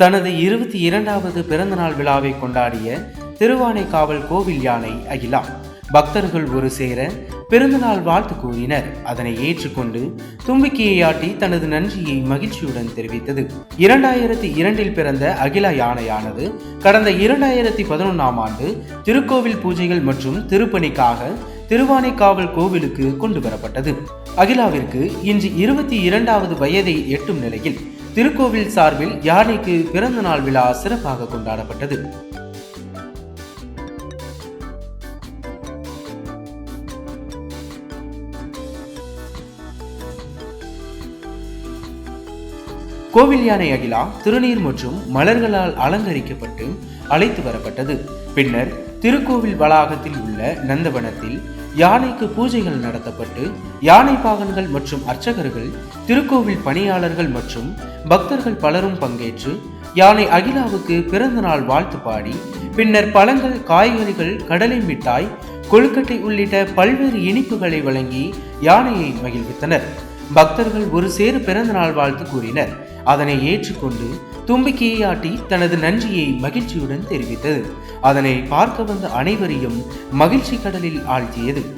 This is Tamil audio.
தனது இருபத்தி இரண்டாவது பிறந்தநாள் விழாவை கொண்டாடிய திருவானைக்காவல் கோவில் யானை அகிலா. பக்தர்கள் ஒரு சேர பிறந்தநாள் வாழ்த்து கூறினர். அதனை ஏற்றுக்கொண்டு தும்பிக்கையை ஆட்டி தனது நன்றியை மகிழ்ச்சியுடன் தெரிவித்தது. இரண்டாயிரத்தி இரண்டில் பிறந்த அகிலா யானையானது கடந்த இரண்டாயிரத்தி பதினொன்றாம் ஆண்டு திருக்கோவில் பூஜைகள் மற்றும் திருப்பணிக்காக திருவானைக்காவல் கோவிலுக்கு கொண்டு வரப்பட்டது. அகிலாவிற்கு இன்று இருபத்தி இரண்டாவது வயதை எட்டும் நிலையில் திருக்கோவில் சார்பில் யானைக்கு பிறந்த நாள் விழா சிறப்பாக கொண்டாடப்பட்டது. கோவில் யானை அகிலா திருநீர் மற்றும் மலர்களால் அலங்கரிக்கப்பட்டு அழைத்து வரப்பட்டது. பின்னர் திருக்கோவில் வளாகத்தில் உள்ள நந்தவனத்தில் யானைக்கு பூஜைகள் நடத்தப்பட்டு யானை பாகன்கள் மற்றும் அர்ச்சகர்கள் திருக்கோவில் பணியாளர்கள் மற்றும் பக்தர்கள் பலரும் பங்கேற்று யானை அகிலாவுக்கு பிறந்த நாள் வாழ்த்து பாடி பின்னர் பழங்கள் காய்கறிகள் கடலை மிட்டாய் கொழுக்கட்டை உள்ளிட்ட பல்வேறு இனிப்புகளை வழங்கி யானையை மகிழ்வித்தனர். பக்தர்கள் ஒரு சேரு பிறந்த நாள் வாழ்த்து கூறினர். அதனை ஏற்றுக்கொண்டு தும்பிக்கையை ஆட்டி தனது நன்றியை மகிழ்ச்சியுடன் தெரிவித்தது. அதனை பார்க்க வந்த அனைவரையும் மகிழ்ச்சி கடலில் ஆழ்த்தியது.